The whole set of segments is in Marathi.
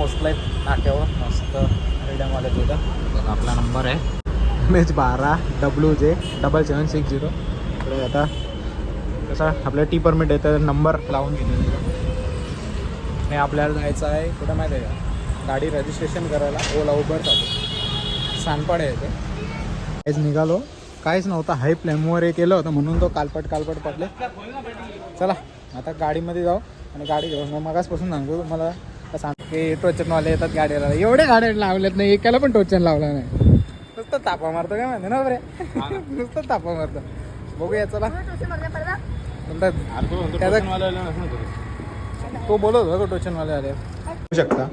पोचलाय नाक्यावर मस्त रेडियमवाल्या तिथं बघा आपला नंबर आहे. एम एच बारा W J double seven six zero इकडे आता कसं आपल्या टी परमिट आहे तर नंबर लावून घेतलेला आणि आपल्याला जायचं आहे कुठं माहिती आहे का? गाडी रजिस्ट्रेशन करायला ओला उबरसाठी सानपाडे आहे ते. काहीच निघालो. काहीच नव्हतं हाय प्लॅमवर हे केलं होतं म्हणून तो कालपट कालपट पडले. चला आता गाडीमध्ये जाऊ आणि गाडी घेऊन. मग मगासपासून सांगतो तुम्हाला की टोचनवाले येतात गाडीला. एवढे गाड्या लावल्यात नाही एकाला पण टोचन लावला नाही. नुसतं तापा मारतो काय म्हणते ना बरे नुसतं तापा मारतो. बघूया चला. तो बोलत होता का टोचनवाले आले. बघू शकता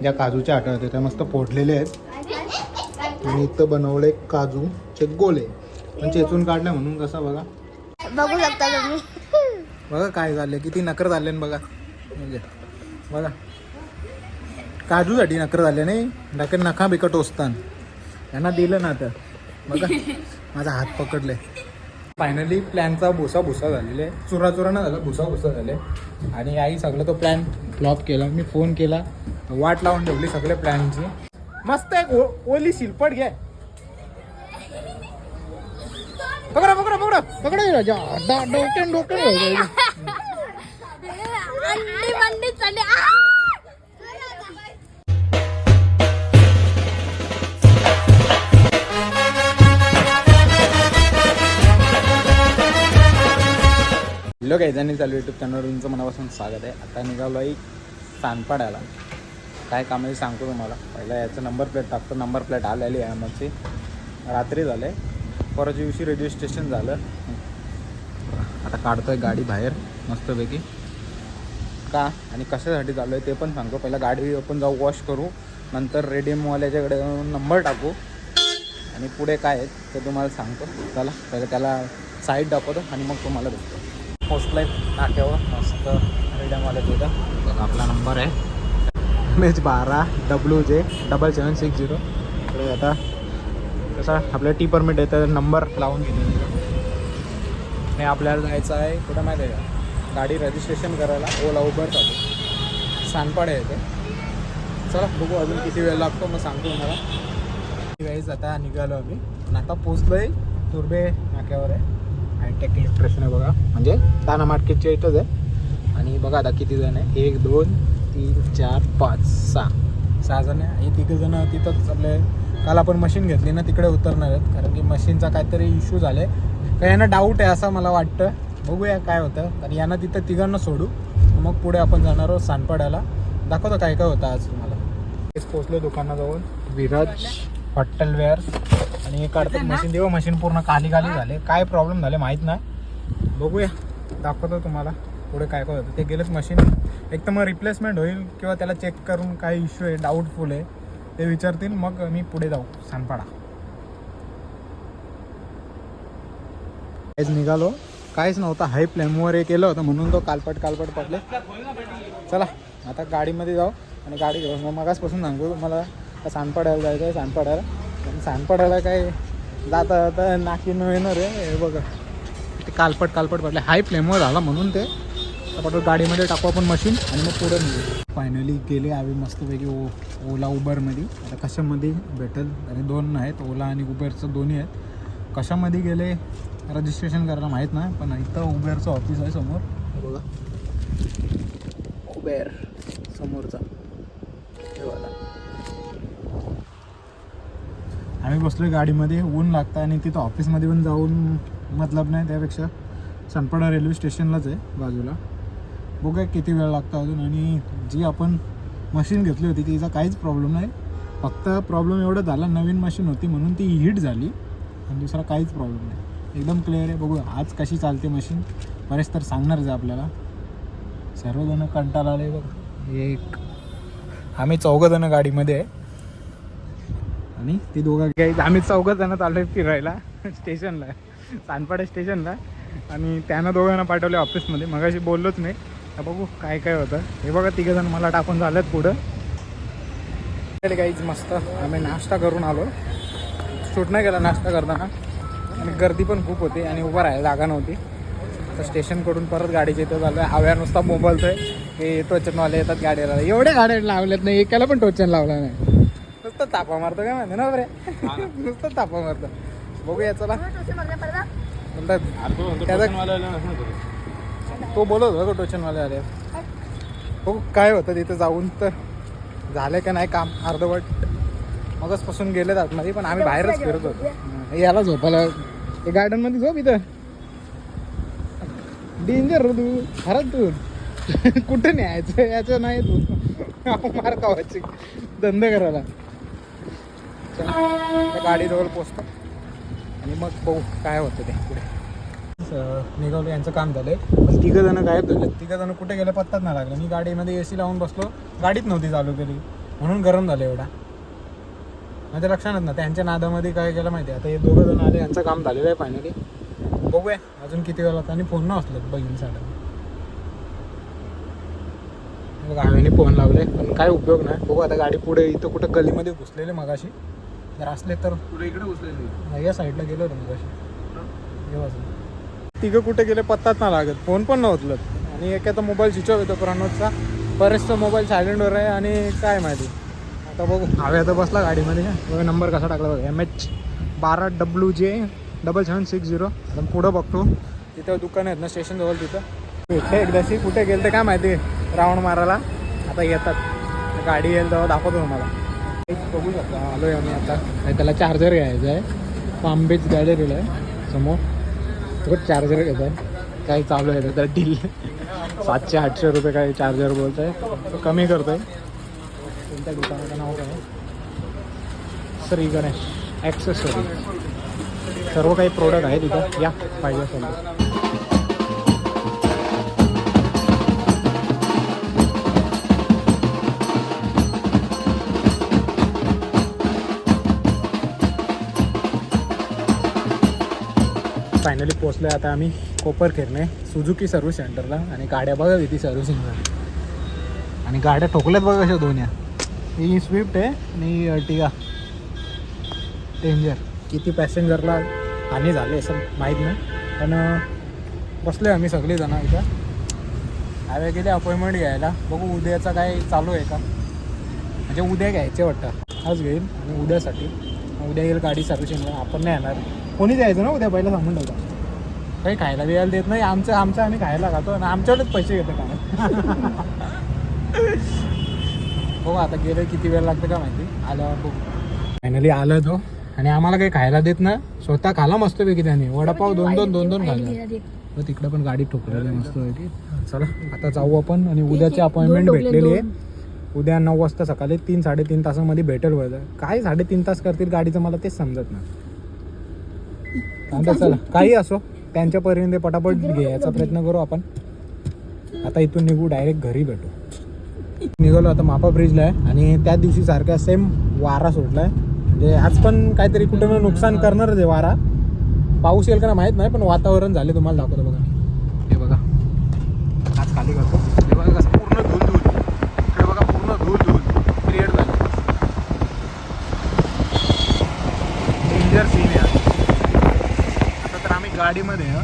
ज्या काजूच्या आठवत होत्या त्या मस्त फोडलेले आहेत. आणि इथं बनवले काजूचे गोले पण चेचून काढले म्हणून कसं बघा. बघू शकता तुम्ही. बघा काय झाले किती नकर झाले न बघा. म्हणजे बघा. काजूसाठी नखरं झाले नाही. नकर नखा बिकट टोचतान यांना दिलं ना आता. बघा माझा हात पकडले. फायनली प्लॅनचा भुसा भुसा झालेला. आहे चुरा चुरा ना झाला भुसा भुसा झाले. आणि आई सगळं तो प्लॅन फ्लॉप केला. मी फोन केला. वाट लावून ठेवली सगळ्या प्लॅनची मस्त एक ओ- ओली शिलपट घ्या पकडा पकडा पकडा. पकडा राजा. डोक्यान डोक्यान हॅलो काय जाणी चालू युट्यूब चॅनलवर तुमचं मनापासून स्वागत आहे. आता निघालो आहे सांडपाड्याला. काय काम आहे सांगतो तुम्हाला. पहिला याचं नंबर प्लेट टाकतो. नंबर प्लेट आलेली आहे आमची. रात्री झाले परवाच्या दिवशी रजिस्ट्रेशन झालं. आता काढतो आहे गाडी बाहेर मस्तपैकी. का? आणि कशासाठी चालू आहे ते पण सांगतो. पहिला गाडी आपण जाऊ वॉश करू. नंतर रेडियमवाल्याच्याकडे नंबर टाकू. आणि पुढे काय आहे ते तुम्हाला सांगतो. चला पहिलं त्याला साईड दाखवतो आणि मग तुम्हाला भेटतो. पोचलाय नाक्यावर मस्त तिथं बघा आपला नंबर आहे. एच बारा W J double seven six zero इकडे आता कसं आपल्या टी परमिट आहे तर नंबर लावून घेतलेला आणि आपल्याला जायचं आहे कुठं माहिती आहे का? गाडी रजिस्ट्रेशन करायला ओला उबरसाठी सानपाडे आहे ते. चला बघू अजून किती वेळ लागतो मग सांगतो तुम्हाला. गाईज आता निघालो आम्ही. आणि आता पोचलोय तुर्बे नाक्यावर आहे. हायटेक इलेक्ट्रिशियन आहे बघा. म्हणजे ताना मार्केटच्या इथंच आहे. आणि बघा आता किती जण आहे. एक दोन तीन चार पाच सहा. सहा जण आहे. आणि तिघं जण तिथंच आपले काल आपण मशीन घेतली ना तिकडे उतरणार आहेत. कारण की मशीनचा काहीतरी इश्यू झाले. काही यांना डाऊट आहे असं मला वाटतं. बघूया काय होतं. आणि यांना तिथं तिघांना सोडू. मग पुढे आपण जाणार आहोत सानपाड्याला दाखवतो काय काय होतं आज तुम्हाला. पोचलो दुकानाजवळ. विराज हॉटेल वेअर आणि हे काढतात. मशीन तेव्हा मशीन पूर्ण खाली खाली झाले. काय प्रॉब्लेम झाले माहीत नाही. बघूया. दाखवतो तुम्हाला पुढे काय काय होतं. ते गेलंच मशीन एक तर मग रिप्लेसमेंट होईल किंवा त्याला चेक करून काय इश्यू आहे डाऊटफुल आहे ते विचारतील. मग मी पुढे जाऊ. सानपाडा काहीच निघालो. काहीच नव्हतं. हाय प्लॅमवर हे केलं होतं. म्हणून तो कालपट कालपट पडले. चला आता गाडीमध्ये जाऊ आणि गाडी घेऊ मग मगासपासून सांगतो तुम्हाला. का सानपाड्याला जायचं आहे सानपाड्याला पण सानपाड्याला काय जाता जाता नाकी न येणार आहे हे बघा. ते कालपट कालपट पडले. हाय फ्लेमवर झाला म्हणून ते. आपण गाडीमध्ये टाकू आपण मशीन आणि मग पुढे निघू. फायनली गेले आम्ही मस्तपैकी ओ ओला उबरमध्ये. आता कशामध्ये भेटेल? आणि दोन आहेत ओला आणि उबेरचं दोन्ही आहेत. कशामध्ये गेले? रजिस्ट्रेशन करायला माहीत नाही पण इथं उबेरचं ऑफिस आहे समोर. बघा. उबेर. समोरचा. हे बघा. आम्ही बसलोय गाडीमध्ये ऊन लागतं आणि तिथं ऑफिसमध्ये पण जाऊन मतलब नाही त्यापेक्षा सनपाडा रेल्वे स्टेशनलाच आहे बाजूला. बघूया किती वेळ लागतो अजून. आणि जी आपण मशीन घेतली होती तिचा काहीच प्रॉब्लेम नाही. फक्त प्रॉब्लेम एवढा झाला नवीन मशीन होती म्हणून ती हीट झाली. आणि दुसरा काहीच प्रॉब्लेम नाही. एकदम क्लिअर आहे. बघू आज कशी चालते मशीन. बरेच तर सांगणारच आहे आपल्याला. सर्वजण कंटाळा आले बघ. एक आम्ही चौघं गाडीमध्ये आहे. आणि ती दोघं काही आम्ही चौघं जण चाललोय फिरायला स्टेशनला सानपाडा स्टेशनला. आणि त्यांना दोघांना पाठवले ऑफिसमध्ये. मगाशी बोललोच नाही तर बघू काय काय होतं. हे बघा तिघंजण मला टाकून झालेत पुढं. काहीच मस्त. आम्ही नाश्ता करून आलो. शूट नाही केला नाश्ता करताना. आणि गर्दी पण खूप होती आणि उभं राहायला जागा नव्हती. तर स्टेशनकडून परत गाडीच्या इथं झालं हव्या नुसता मोबाईलचं आहे. हे टोचनवाले येतात गाडीला. एवढ्या गाड्या लावल्यात नाही एकाला पण टोचन लावला नाही. नुसतं तापा मारतो काय म्हणते ना बरे नुसतं तापा मारतो. बघूया चला. त्याचा तो. बोलत होता टोचनवाले आले. हो काय होतं तिथं जाऊन तर? झालं का नाही काम? अर्धवट. मगचपासून गेले आतमध्ये पण आम्ही बाहेरच फिरत होतो. हं, याला झोपायला ते गार्डनमध्ये झोप इथं. डेंजर तू खरंच तू. कुठं न्यायचं? याचं नाही तू. मार कावायची धंदा करायला. त्या गाडीजवळ पोचतो. आणि मग बघू काय होतं ते पुढे. निघालो यांचं काम झालंय. पण तिघं जण गायब झाले तिघं जण कुठे गेले पत्ताच नाही लागला. मी गाडीमध्ये ए सी लावून बसलो. गाडीच नव्हती चालू केली. म्हणून गरम झालं एवढा. माझ्या लक्षात ना त्यांच्या नादामध्ये काय केलं माहिती आहे? आता हे दोघं जण आले यांचं काम झालेलं आहे फायनली बघूया अजून किती वेळ लागतो. आणि फोन न असलं बहिणीसाठी बघा आम्ही फोन लावले पण काय उपयोग नाही. बघू आता गाडी पुढे इथं कुठं गलीमध्ये घुसलेले मगाशी. जर असले तर पुढे इकडे उचलेली या साईडला गेलो होतो जेव्हा तिघं कुठे गेले पत्ताच नाही लागत. फोन पण नव्हतं आणि एकाचा मोबाईल स्विच ऑफ येतो प्रणोदचा बरेचसा मोबाईल सायलेंटवर आहे आणि काय माहिती. आता बघू. हवे आता बसला गाडीमध्ये. बघा नंबर कसा टाकला बघा. एम एच बारा W J double seven six zero आता पुढं बघतो. तिथं दुकान आहेत ना स्टेशन जवळ तिथं. इथे एकदाशी कुठे गेलं ते काय माहिती? राऊंड मारायला. आता येतात. गाडी येईल तेव्हा दाखवतो तुम्हाला. एक बघू शकता आलोय आम्ही आता. नाही त्याला चार्जर घ्यायचा आहे. पामबीच गॅलरीला आहे. समोर. तो चार्जर घ्यायचा आहे. काय चालू आहे त्याला डील सातशे आठशे रुपये काय चार्जर बोलत आहे तो कमी आहे कोणत्या दुकानाचं नाव काय? श्री गणेश. ॲक्सेसरी सर्व काही प्रोडक्ट आहे तिथं. या पाहिजे असेल फायनली पोचलो आता आम्ही कोपर खेरणे सुझुकी सर्व्हिस सेंटरला आणि गाड्या बघा किती सर्व्हिसिंगला आणि गाड्या ठोकल्यात बघा कशा दोन्या ही स्विफ्ट आहे आणि अर्टिगा डेंजर किती पॅसेंजरला हानी झाली असं माहीत नाही. पण बसले बसलो आम्ही सगळेजण इथं. हायवे गेले अपॉइंटमेंट घ्यायला. बघू उद्याचा काय चालू आहे का? म्हणजे उद्या घ्यायचे वाटतं. आज घेईल आणि उद्यासाठी. उद्या येईल गाडी सर्व्हिसिंगला आपण नाही येणार. कोणी द्यायचं ना उद्या पहिला सांगून ठेवता. काही खायला बियायला देत नाही. आमचं आमचं आम्ही खायला खातो आणि आमच्याकडेच पैसे घेतो का हो आता गेलं किती वेळ लागतं का माहिती? आल्यावर बघू. फायनली आलं तो. आणि आम्हाला काही खायला देत ना स्वतः खाला मस्तपैकी त्याने. वडापाव दोन दोन दोन दोन खाल्ला. तर तिकडे पण गाडी ठोकलेली आहे मस्तपैकी चला आता जाऊ आपण आणि उद्याची अपॉइंटमेंट भेटलेली आहे. उद्या नऊ वाजता सकाळी तीन साडेतीन तासामध्ये भेटेल वळलं काय साडेतीन तास करतील गाडीचं मला तेच समजत नाही. आता चला काही असो त्यांच्या परीने ते पटापट घ्यायचा प्रयत्न करू आपण. आता इथून निघू डायरेक्ट घरी भेटू. निघालो आता मापा ब्रिजला आहे आणि त्या दिवशी सारखा सेम वारा सुटलाय म्हणजे आज पण काहीतरी कुठे नुकसान करणारच आहे वारा. पाऊस येईल का नाही माहीत नाही पण वातावरण झाले तुम्हाला दाखवतो बघा हे बघा आज खाली करतो हे बघा कसं पूर्ण धूल धूल इकडे बघा पूर्ण धूल धूल क्रिएट झालं डेंजर सीन आहे आज. गाडीमध्ये हं.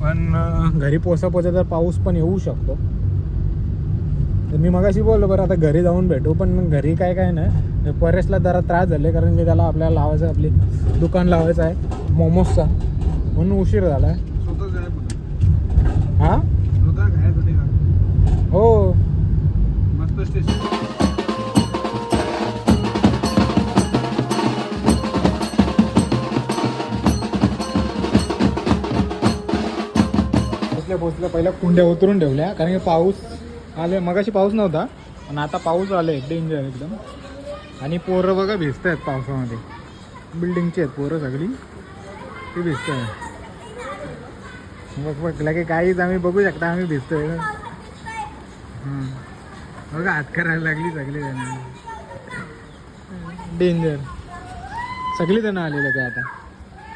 पण घरी पोचा पोचा तर पाऊस पण येऊ शकतो तर मी मगाशी बोललो बरं आता घरी जाऊन भेटू पण घरी काय काय नाही परेशला जरा त्रास झाले कारण की त्याला आपल्याला लावायचं आपली दुकान लावायचं आहे मोमोजचा म्हणून उशीर झाला आहे. हां? हो पोचल्या पोचल्या पहिल्या कुंड्या उतरून ठेवल्या कारण की पाऊस आले मगाशी पाऊस नव्हता पण आता पाऊस आले डेंजर एकदम. आणि पोरं बघा भिजत आहेत पावसामध्ये. बिल्डिंगची आहेत पोरं सगळी. ती भिजत आहे बघ बघ लगे काहीच आम्ही बघू शकता आम्ही भिजतोय. आहे बघा हात करायला लागली सगळी जण. डेंजर सगळी जण आलेले काय आता.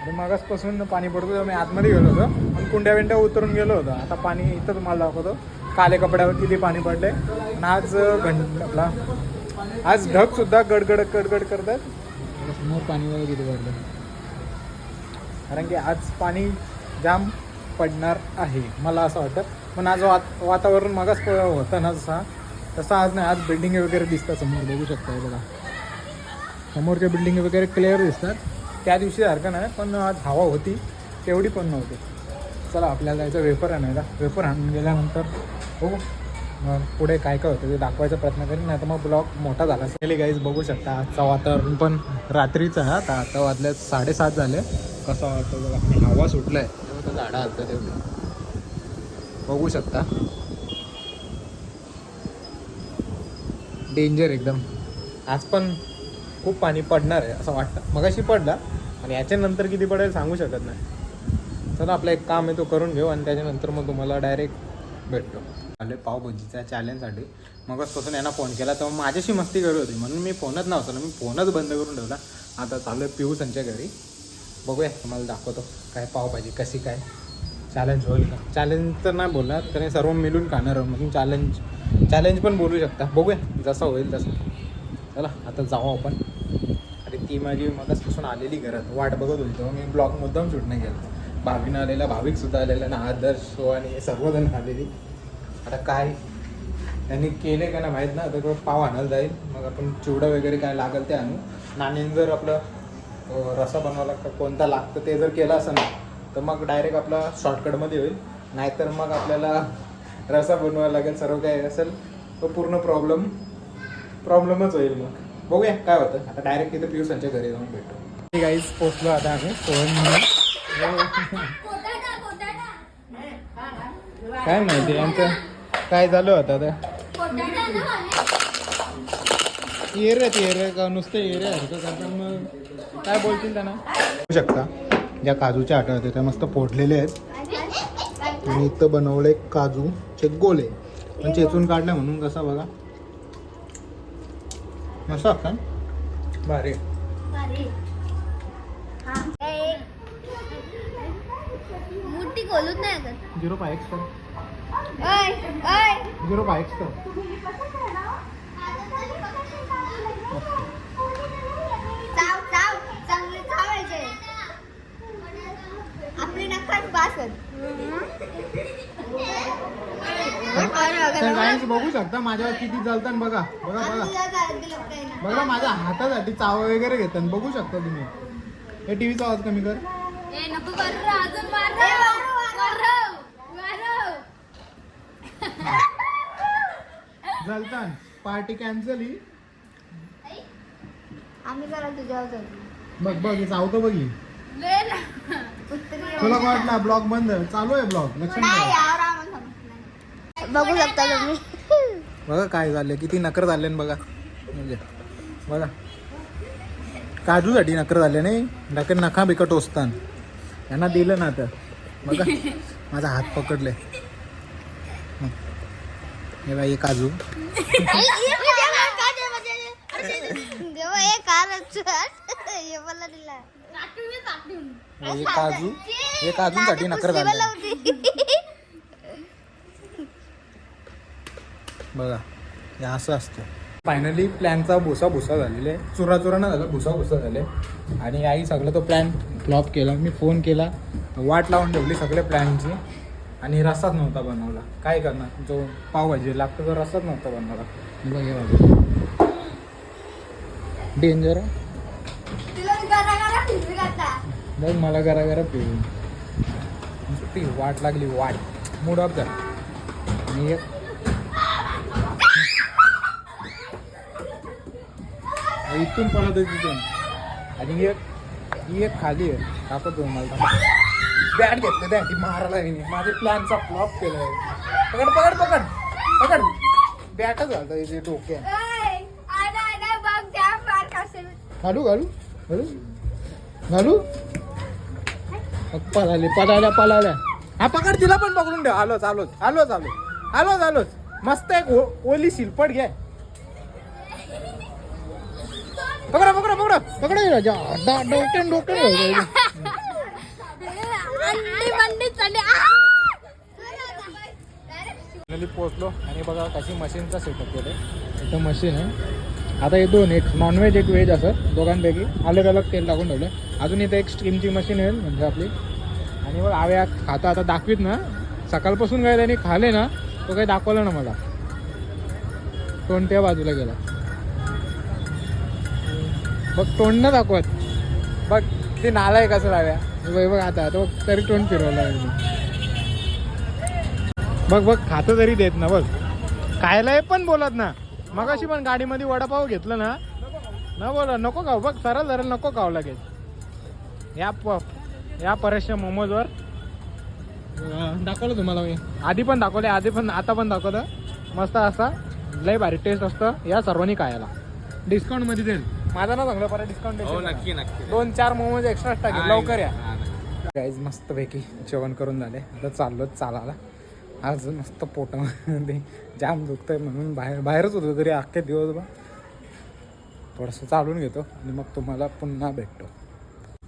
अरे मगासपासून पाणी पडतो मी आतमध्ये गेलो होतो. कुंड्या बिंड्या उतरून गेलो होतो. आता पाणी इथं तुम्हाला दाखवतो. काले कपड्यावर किती पाणी पडले आणि आज घंट आपला आज ढग सुद्धा गडगड गडगड करतात. समोर पाणी वगैरे किती पडलं कारण की आज पाणी जाम पडणार आहे मला असं वाटतं. पण आज वात वातावरण मागास होतं ना जसा तसं आज नाही आज बिल्डिंग वगैरे दिसतात समोर. बघू शकता बघा. समोरच्या बिल्डिंग वगैरे क्लिअर दिसतात. त्या दिवशी सारखं नाही पण आज हवा होती तेवढी पण नव्हती. चला आपल्याला जायचं वेफर आणायला. वेफर आणून गेल्यानंतर हो मग पुढे काय काय होतं ते दाखवायचा प्रयत्न करेन. नाही तर मग ब्लॉग मोठा झाला गेले गाईज बघू शकता आजचा वातावरण पण रात्रीचं आहे. आता आता वाजले साडेसात झाले. कसं वाटतं बघा हवा सुटलं आहे तेव्हा झाडं आलतं तेवढं. बघू शकता. डेंजर एकदम. आज पण खूप पाणी पडणार आहे असं वाटतं. मगाशी पडला आणि याच्यानंतर किती पडेल सांगू शकत नाही. चला आपलं एक काम आहे तो करून घेऊ आणि त्याच्यानंतर मग तुम्हाला डायरेक्ट भेटतो. आले पावभाजीच्या चॅलेंजसाठी मगच पासून यांना फोन केला तर माझ्याशी मस्ती करत होती. म्हणून मी फोनच नव्हता ना मी फोनच बंद करून ठेवला. आता चालू आहे पिऊ त्यांच्या घरी. बघूया तुम्हाला दाखवतो काय पावभाजी कशी काय. चॅलेंज होईल का? चॅलेंज तर नाही बोलणार त्याने सर्व मिळून खाणार मग म्हणून चॅलेंज चॅलेंज पण बोलू शकता. बघूया जसं होईल तसं. चला आता जाऊ आपण. अरे ती माझी मगासपासून आलेली घरात. वाट बघत होती तेव्हा मी ब्लॉग मुद्दाम शूट नाही केला. भावीनं आलेला भाविक सुद्धा आलेला ना आदर्श हो आणि हे सर्वजण आलेली. आता काय त्यांनी केले का ना माहीत ना आता पाव आणायला जाईल. मग आपण चिवडा वगैरे काय लागेल ते आणू. नाण्याने जर आपलं रसा बनवायला का कोणता लागतं ते जर केलं असं ना तर मग डायरेक्ट आपला शॉर्टकटमध्ये होईल. नाहीतर मग आपल्याला रसा बनवायला लागेल सर्व काय असेल तो पूर्ण प्रॉब्लेम प्रॉब्लेमच होईल मग. बघूया काय होतं. आता डायरेक्ट इथं पियुसांच्या घरी जाऊन भेटू. गाईज पोचलो आता आम्ही. सोहन म्हणून. काय माहिती यांचं काय झालं होतं आता? येरे येरे का नुसतं येरे हरकत करतात मग काय बोलतील त्यांना? बघू शकता ज्या काजूच्या आटा होत्या त्या मस्त फोडलेले आहेत. आणि इथं बनवले काजूचे गोले पण चेचून काढले म्हणून कसा बघा. मस्त का भारी. खोलूच नाही आता. झिरो फाय एक्स ओय, ओय. झिरो फाय एक्स चाव, चाव. चांगले चावायचे. आपली नखाच बासत. तर गाईज बघू शकता माझ्यावर किती जलतात बघा बघा बघा. बघा माझ्या हातासाठी चाव वगैरे घेतात बघू शकता तुम्ही हे टीव्हीचा आवाज कमी कर ए, नको करू रे, अजून मार रे. जलतान पार्टी कॅन्सल ही. आम्ही जरा तुझ्यावर जाऊ. बघ बघ हे चावतो बघ ही. तुला वाटला ब्लॉग बंद? चालू आहे ब्लॉग लक्षात नाही, ठेव. यावर आम्हाला समजत नाही. बघू शकता तुम्ही. बघा काय झाले किती नकर झाले न बघा. म्हणजे बघा. काजूसाठी नकर झाले नाही नकर नखा बिकट टोचतान यांना दिलं ना आता. बघा माझा हात पकडले. हे बाई काजू. हे काजू. हे काजूसाठी नकर झाले बघा हे असं असतं. फायनली प्लॅनचा भुसा भुसा झालेला आहे. चुरा चुरा न झाला भुसा भुसा झाले. आणि आई सगळं तो प्लॅन फ्लॉप केला. मी फोन केला. वाट लावून ठेवली सगळ्या प्लॅनची आणि रस्साच नव्हता बनवला. काय करणार? जो पावभाजी लागतो तो रस्साच नव्हता बनवला. डेंजर बघ. मला गरा गरा पिऊ नुसती वाट लागली वाट. मूड ऑफ झाला आणि एक इथून पळत आहे तिथून आणि एक ही एक खाली आहे. टाकत मला बॅट घेतलं त्या ती मारायला हिने. माझे प्लॅनचा फ्लॉप केलाय. पकड पकड पकड. पकड. बॅटच झालं इथे डोक्यात. घालू घालू घालू. घालू. पळाले पळाल्या पळाल्या. हा पकड तिला पण पकडून ठेव. आलोच आलोच आलोच आलो आलोच आलोच. मस्त एक ओली शिलपट घ्या पकडा पकडा पकडा. पकडा हे डोक्यान डोक्यान घालू. पोहोचलो आणि बघा कशी मशीनचा सेटअप केलं इथं मशीन आहे. आता हे दोन एक नॉनव्हेज एक व्हेज असं दोघांपैकी अलग अलग तेल टाकून ठेवलं अजून इथं एक स्ट्रीमची मशीन येईल म्हणजे आपली. आणि मग आव्या खाता आता दाखवीत ना. सकाळपासून काय त्याने खाले ना तो काही दाखवला ना मला. कोणत्या बाजूला गेला. बघ तोंड ना दाखवत. बघ ते नाला आहे कसं लाव्या बघ बघ आता तो तरी तोंड फिरवला बघ बघ खातं तरी देत ना बघ. खायला पण बोलत ना. मग अशी पण गाडीमध्ये वडापाव घेतलं ना. न बोला नको खाऊ. बघ सरळ सरळ नको खाऊ लगेच. या प या परसच्या मोमोजवर. दाखवलं तुम्हाला मी. आधी पण दाखवले आधी पण आता पण दाखवलं. मस्त असा लय भारी टेस्ट असतं. या सर्वांनी खायला. डिस्काउंटमध्ये देईल. माझा ना चांगलं परत डिस्काउंट हो नक्की नक्की. दोन चार मोमोज एक्स्ट्रा टाकेल लवकर या. गाईज मस्तपैकी जेवण करून झाले. आता चाललो चालायला. आज मस्त पोटामध्ये जाम दुखतंय म्हणून बाहेर बाहेरच होतो तरी अख्खे दिवस बा थोडंसं चालून घेतो आणि मग तुम्हाला पुन्हा भेटतो.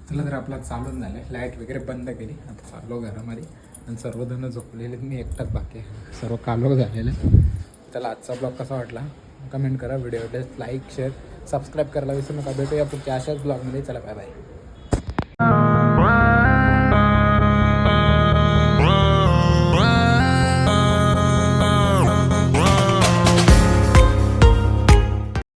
चला तर आपला चालून झालं लाइट वगैरे बंद केली. आता चाललो घरामध्ये. आणि सर्वजण झोपलेले. मी एकटाच बाकी सर्व कालो झालेले. चला आजचा ब्लॉग कसा वाटला? कमेंट करा. व्हिडिओ लाईक शेअर सबस्क्राईब करायला विसरू नका. भेटूया पुढच्या अशाच ब्लॉगमध्ये. चला बाय बाय